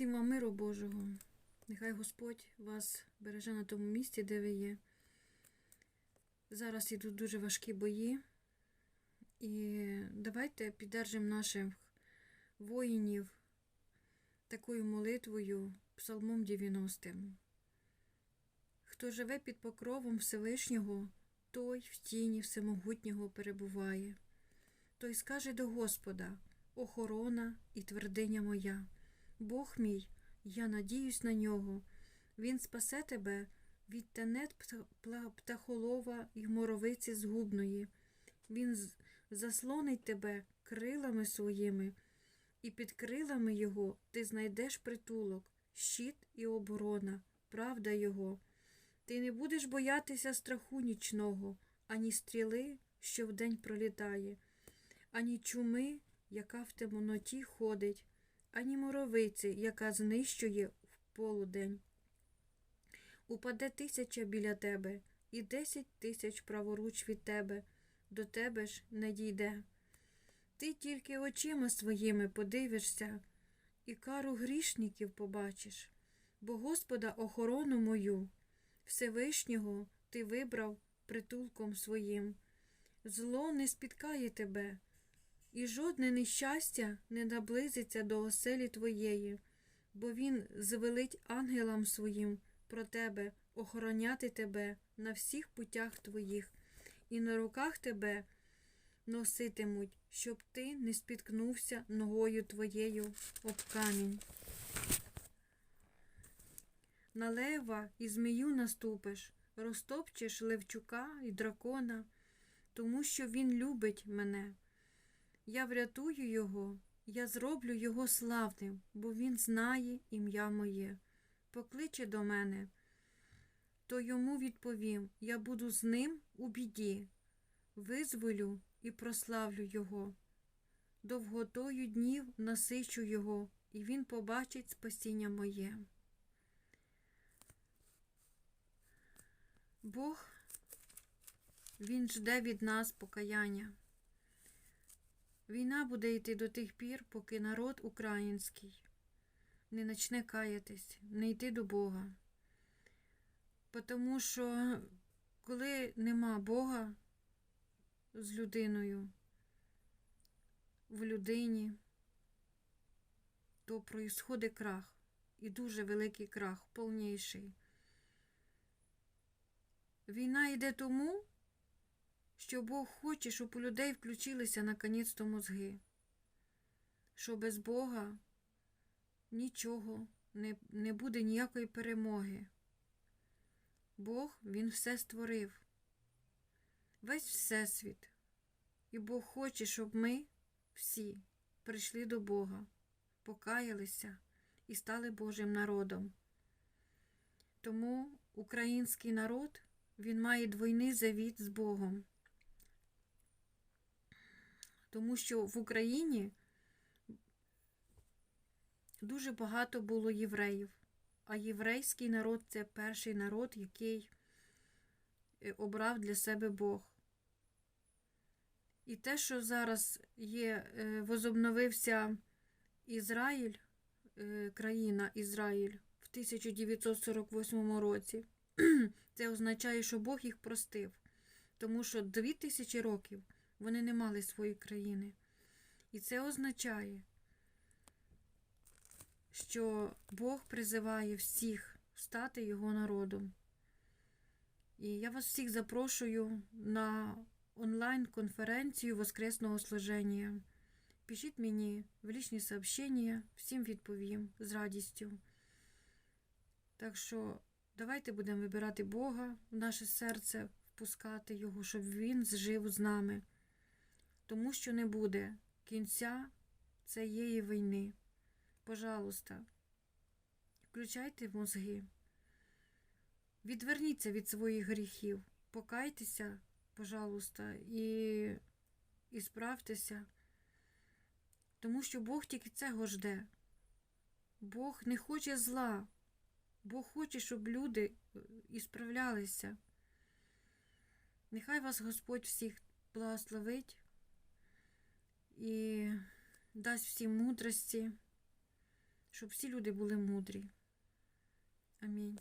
Всім вам миру Божого. Нехай Господь вас береже на тому місці, де ви є. Зараз ідуть дуже важкі бої. І давайте піддержимо наших воїнів такою молитвою, Псалмом 90. Хто живе під покровом Всевишнього, той в тіні Всемогутнього перебуває. Той скаже до Господа: Охорона і твердиня моя. Бог мій, я надіюсь на нього. Він спасе тебе від тенет птахолова й моровиці згубної. Він заслонить тебе крилами своїми, і під крилами його ти знайдеш притулок, щит і оборона, правда його. Ти не будеш боятися страху нічного, ані стріли, що вдень пролітає, ані чуми, яка в темноті ходить, ані моровиці, яка знищує в полудень. Упаде тисяча біля тебе, і десять тисяч праворуч від тебе, до тебе ж не дійде. Ти тільки очима своїми подивишся, і кару грішників побачиш, бо Господа охорону мою, Всевишнього ти вибрав притулком своїм. Зло не спіткає тебе, і жодне нещастя не наблизиться до оселі твоєї, бо він звелить ангелам своїм про тебе охороняти тебе на всіх путях твоїх, і на руках тебе носитимуть, щоб ти не спіткнувся ногою твоєю об камінь. На лева і змію наступиш, розтопчеш левчука і дракона, тому що він любить мене. Я врятую його, я зроблю його славним, бо він знає ім'я моє. Покличе до мене, то йому відповім: я буду з ним у біді, визволю і прославлю його. Довготою днів насичу його, і він побачить спасіння моє. Бог, Він жде від нас покаяння. Війна буде йти до тих пір, поки народ український не почне каятись, не йти до Бога. Тому що коли нема Бога з людиною, в людині, то проїсходить крах. І дуже великий крах, повніший. Війна йде тому, що Бог хоче, щоб у людей включилися наконець-то мозги. Що без Бога нічого, не, не буде ніякої перемоги. Бог, Він все створив, весь Всесвіт. І Бог хоче, щоб ми всі прийшли до Бога, покаялися і стали Божим народом. Тому український народ, він має двойний завіт з Богом. Тому що в Україні дуже багато було євреїв, а єврейський народ це перший народ, який е, обрав для себе Бог. І те, що зараз є, е, возобновився Ізраїль, е, країна Ізраїль в 1948 році, це означає, що Бог їх простив, тому що 2000 років вони не мали своєї країни. І це означає, що Бог призиває всіх стати Його народом. І я вас всіх запрошую на онлайн-конференцію Воскресного служення. Пишіть мені в лічні сообщення, всім відповім з радістю. Так що давайте будемо вибирати Бога в наше серце, впускати Його, щоб Він зжив з нами. Тому що не буде кінця цієї війни. Пожалуйста, включайте мозги. Відверніться від своїх гріхів, покайтеся, пожалуйста, і, і справтеся, тому що Бог тільки цього жде. Бог не хоче зла, Бог хоче, щоб люди е, і справлялися. Нехай вас Господь всіх благословить і дасть всім мудрості, щоб всі люди були мудрі. Амінь.